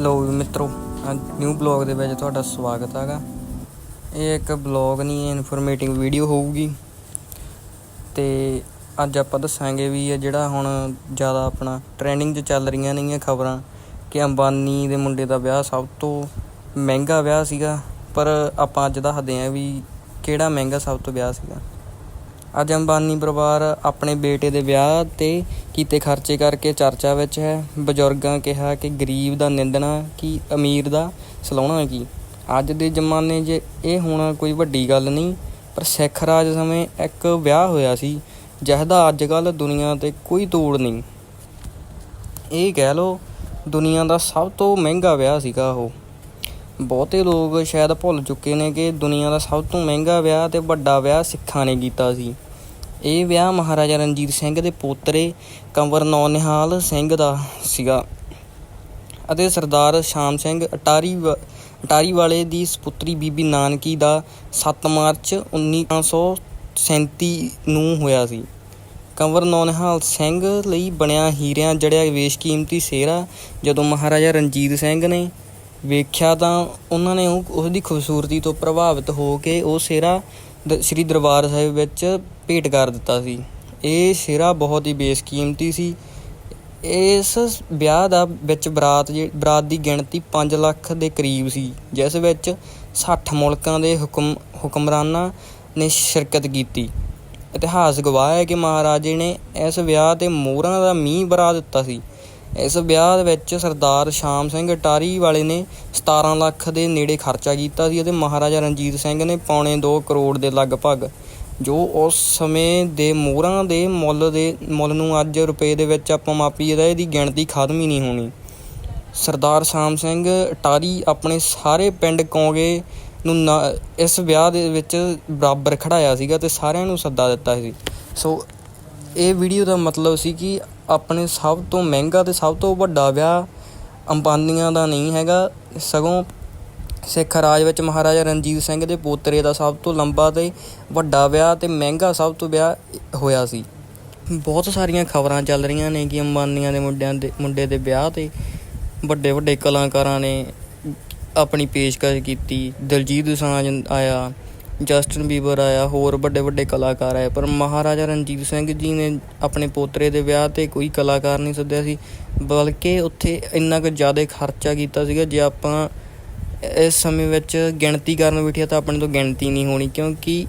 ਲੋ ਵੀ ਮਿੱਤਰੋ new blog ਦੇ ਵਿੱਚ ਤੁਹਾਡਾ ਸਵਾਗਤ ਹੈਗਾ। ਇਹ ਇੱਕ ਬਲੌਗ ਨਹੀਂ ਇਨਫੋਰਮੇਟਿਵ ਵੀਡੀਓ ਹੋਊਗੀ। ਤੇ ਅੱਜ ਆਪਾਂ ਦੱਸਾਂਗੇ ਵੀ ਇਹ ਜਿਹੜਾ ਹੁਣ ਜ਼ਿਆਦਾ ਆਪਣਾ ਟ੍ਰੈਂਡਿੰਗ 'ਚ ਚੱਲ ਰਹੀਆਂ ਨੇਗੀਆਂ ਖਬਰਾਂ, ਕਿ ਅੰਬਾਨੀ ਦੇ ਮੁੰਡੇ ਦਾ ਵਿਆਹ ਸਭ ਤੋਂ ਮਹਿੰਗਾ ਵਿਆਹ ਸੀਗਾ। ਪਰ ਆਪਾਂ ਅੱਜ ਦੱਸਦੇ ਆਂ ਵੀ ਕਿਹੜਾ ਮਹਿੰਗਾ ਸਭ ਤੋਂ ਵਿਆਹ ਸੀਗਾ। ਅੱਜ ਅੰਬਾਨੀ ਪਰਿਵਾਰ ਆਪਣੇ ਬੇਟੇ ਦੇ ਵਿਆਹ ਤੇ ਕੀਤੇ ਖਰਚੇ ਕਰਕੇ ਚਰਚਾ ਵਿੱਚ ਹੈ। ਬਜ਼ੁਰਗਾਂ ਕਿਹਾ ਕਿ ਗਰੀਬ ਦਾ ਨਿੰਦਣਾ ਕੀ ਅਮੀਰ ਦਾ? ਸਲਾਉਣਾ ਕੀ? ਅੱਜ ਦੇ ਜ਼ਮਾਨੇ 'ਚ ਇਹ ਹੋਣਾ ਕੋਈ ਵੱਡੀ ਗੱਲ ਨਹੀਂ, ਪਰ ਸਿੱਖ ਰਾਜ ਸਮੇਂ ਇੱਕ ਵਿਆਹ ਹੋਇਆ ਸੀ ਜਿਸਦਾ ਅੱਜ ਕੱਲ ਦੁਨੀਆ ਤੇ ਕੋਈ ਤੋੜ ਨਹੀਂ। ਇਹ ਕਹਿ ਲਓ, ਦੁਨੀਆ ਦਾ ਸਭ ਤੋਂ ਮਹਿੰਗਾ ਵਿਆਹ ਸੀਗਾ ਉਹ। ਬਹੁਤੇ ਲੋਕ ਸ਼ਾਇਦ ਭੁੱਲ ਚੁੱਕੇ ਨੇ ਕਿ ਦੁਨੀਆ ਦਾ ਸਭ ਤੋਂ ਮਹਿੰਗਾ ਵਿਆਹ ਤੇ ਵੱਡਾ ਵਿਆਹ ਸਿੱਖਾਂ ਨੇ ਕੀਤਾ ਸੀ। ਇਹ ਵਿਆਹ ਮਹਾਰਾਜਾ ਰਣਜੀਤ ਸਿੰਘ ਦੇ ਪੋਤਰੇ ਕੰਵਰ ਨੌਨਿਹਾਲ ਸਿੰਘ ਦਾ ਸੀਗਾ ਅਤੇ ਸਰਦਾਰ ਸ਼ਾਮ ਸਿੰਘ ਅਟਾਰੀ ਅਟਾਰੀ ਵਾਲੇ ਦੀ ਸੁਪੁੱਤਰੀ ਬੀਬੀ ਨਾਨਕੀ ਦਾ 7 ਮਾਰਚ 1937 ਨੂੰ ਹੋਇਆ ਸੀ। ਕੰਵਰ ਨੌਨਿਹਾਲ ਸਿੰਘ ਲਈ ਬਣਿਆ ਹੀਰਿਆਂ ਜੜਿਆ ਵੇਸ਼ਕੀਮਤੀ ਸਿਹਰਾ ਜਦੋਂ ਮਹਾਰਾਜਾ ਰਣਜੀਤ ਸਿੰਘ ਨੇ ਵੇਖਿਆ ਤਾਂ ਉਹਨਾਂ ਨੇ ਉਹ ਉਸ ਦੀ ਖੂਬਸੂਰਤੀ ਤੋਂ ਪ੍ਰਭਾਵਿਤ ਹੋ ਕੇ ਉਹ ਸਿਹਰਾ ਸ੍ਰੀ ਦਰਬਾਰ ਸਾਹਿਬ ਵਿੱਚ ਭੇਟ ਕਰ ਦਿੱਤਾ ਸੀ। ਇਹ ਸਿਰਾ ਬਹੁਤ ਹੀ ਬੇਸ਼ਕੀਮਤੀ ਸੀ। ਇਸ ਵਿਆਹ ਦਾ ਵਿੱਚ ਬਰਾਤ ਜੇ ਬਰਾਤ ਦੀ ਗਿਣਤੀ 5 ਲੱਖ ਦੇ ਕਰੀਬ ਸੀ, ਜਿਸ ਵਿੱਚ 60 ਮੁਲਕਾਂ ਦੇ ਹੁਕਮ ਹੁਕਮਰਾਨਾਂ ਨੇ ਸ਼ਿਰਕਤ ਕੀਤੀ। ਇਤਿਹਾਸ ਗਵਾਹ ਹੈ ਕਿ ਮਹਾਰਾਜੇ ਨੇ ਇਸ ਵਿਆਹ ਤੇ ਮੋਹਰਾਂ ਦਾ ਮੀਂਹ ਵਰਾ ਦਿੱਤਾ ਸੀ। ਇਸ ਵਿਆਹ ਵਿੱਚ ਸਰਦਾਰ ਸ਼ਾਮ ਸਿੰਘ ਅਟਾਰੀ ਵਾਲੇ ਨੇ 17 ਲੱਖ ਦੇ ਨੇੜੇ ਖਰਚਾ ਕੀਤਾ ਸੀ ਅਤੇ ਮਹਾਰਾਜਾ ਰਣਜੀਤ ਸਿੰਘ ਨੇ ਪੌਣੇ 2 ਕਰੋੜ ਦੇ ਲਗਭਗ, ਜੋ ਉਸ ਸਮੇਂ ਦੇ ਮੋਹਰਾਂ ਦੇ ਮੁੱਲ ਦੇ ਮੁੱਲ ਨੂੰ ਅੱਜ ਰੁਪਏ ਦੇ ਵਿੱਚ ਆਪਾਂ ਮਾਪੀਏ ਤਾਂ ਇਹਦੀ ਗਿਣਤੀ ਖਤਮ ਹੀ ਨਹੀਂ ਹੋਣੀ। ਸਰਦਾਰ ਸ਼ਾਮ ਸਿੰਘ ਅਟਾਰੀ ਆਪਣੇ ਸਾਰੇ ਪਿੰਡ ਕੌਂਗੇ ਨੂੰ ਨਾ- ਇਸ ਵਿਆਹ ਦੇ ਵਿੱਚ ਬਰਾਬਰ ਖੜਾਇਆ ਸੀਗਾ ਤੇ ਸਾਰਿਆਂ ਨੂੰ ਸੱਦਾ ਦਿੱਤਾ ਸੀ। ਸੋ ਇਹ ਵੀਡੀਓ ਦਾ ਮਤਲਬ ਸੀ ਕਿ ਆਪਣੇ ਸਭ ਤੋਂ ਮਹਿੰਗਾ ਅਤੇ ਸਭ ਤੋਂ ਵੱਡਾ ਵਿਆਹ ਅੰਬਾਨੀਆਂ ਦਾ ਨਹੀਂ ਹੈਗਾ। ਸਗੋਂ ਸਿੱਖ ਰਾਜ ਵਿੱਚ ਮਹਾਰਾਜਾ ਰਣਜੀਤ ਸਿੰਘ ਦੇ ਪੋਤਰੇ ਦਾ ਸਭ ਤੋਂ ਲੰਬਾ ਅਤੇ ਵੱਡਾ ਵਿਆਹ ਅਤੇ ਮਹਿੰਗਾ ਸਭ ਤੋਂ ਵਿਆਹ ਹੋਇਆ ਸੀ। ਬਹੁਤ ਸਾਰੀਆਂ ਖਬਰਾਂ ਚੱਲ ਰਹੀਆਂ ਨੇ ਕਿ ਅੰਬਾਨੀਆਂ ਦੇ ਮੁੰਡਿਆਂ ਦੇ, ਮੁੰਡੇ ਦੇ ਵਿਆਹ ਤੇ ਵੱਡੇ ਵੱਡੇ ਕਲਾਕਾਰਾਂ ਨੇ ਆਪਣੀ ਪੇਸ਼ਕਸ਼ ਕੀਤੀ। ਦਿਲਜੀਤ ਦੋਸਾਂਝ ਆਇਆ। ਜਸਟਨ ਬੀਬਰ ਆਇਆ, ਹੋਰ ਵੱਡੇ ਵੱਡੇ ਕਲਾਕਾਰ ਆਏ, ਪਰ ਮਹਾਰਾਜਾ ਰਣਜੀਤ ਸਿੰਘ ਜੀ ਨੇ ਆਪਣੇ ਪੋਤਰੇ ਦੇ ਵਿਆਹ ਤੇ ਕੋਈ ਕਲਾਕਾਰ ਨਹੀਂ ਸੱਦਿਆ ਸੀ, ਬਲਕਿ ਉੱਥੇ ਇੰਨਾ ਕੁ ਜ਼ਿਆਦਾ ਖਰਚਾ ਕੀਤਾ ਸੀਗਾ, ਜੇ ਆਪਾਂ ਇਸ ਸਮੇਂ ਵਿੱਚ ਗਿਣਤੀ ਕਰਨ ਬੈਠੀਏ ਤਾਂ ਆਪਣੇ ਤੋਂ ਗਿਣਤੀ ਨਹੀਂ ਹੋਣੀ, ਕਿਉਂਕਿ